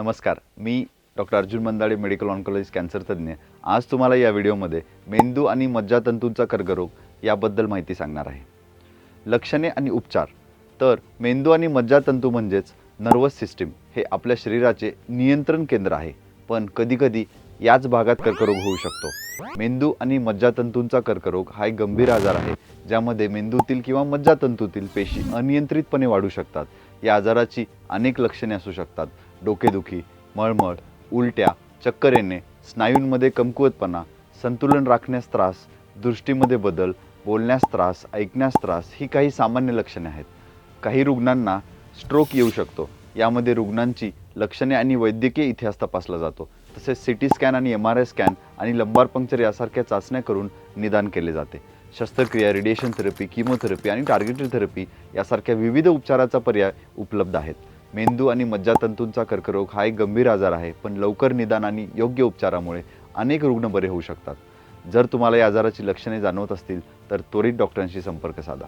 नमस्कार मी doctor Arjun Mandade medical oncologist cancer तज्ज्ञ. आज तुम्हाला या व्हिडिओमध्ये मेंदू आणि मज्जातंतूंचा कर्करोग याबद्दल माहिती सांगणार आहे. लक्षणे आणि उपचार. तर मेंदू आणि मज्जातंतू म्हणजेच नर्वस सिस्टीम हे आपल्या शरीराचे नियंत्रण केंद्र आहे. पण कधीकधी याच भागात कर्करोग होऊ शकतो. मेंदू आणि मज्जातंतूंचा कर्करोग हा एक गंभीर आजार आहे ज्यामध्ये मेंदूतील किंवा मज्जातंतूतील पेशी अनियंत्रितपणे वाढू शकतात. या आजाराची अनेक लक्षणे असू शकतात. डोकेदुखी मळमळ उलट्या चक्कर येणे स्नायूंमध्ये कमकुवतपणा संतुलन राखण्यास त्रास दृष्टीमध्ये बदल बोलण्यास त्रास ऐकण्यास त्रास ही काही सामान्य लक्षणे आहेत. काही रुग्णांना स्ट्रोक येऊ शकतो. यामध्ये रुग्णांची लक्षणे आणि वैद्यकीय इतिहास तपासला जातो. तसेच सी टी स्कॅन आणि एम आर आय स्कॅन आणि लंबार पंक्चर यासारख्या चाचण्या करून निदान केले जाते. शस्त्रक्रिया रेडिएशन थेरपी किमोथेरपी आणि टार्गेटेड थेरपी यासारख्या विविध उपचाराचा पर्याय उपलब्ध आहेत. मेंदू आणि मज्जातंतूंचा कर्करोग हा एक गंभीर आजार आहे पण लवकर निदान आणि योग्य उपचारामुळे अनेक रुग्ण बरे होऊ शकतात. जर तुम्हाला या आजाराची लक्षणे जाणवत असतील तर त्वरित डॉक्टरांशी संपर्क साधा.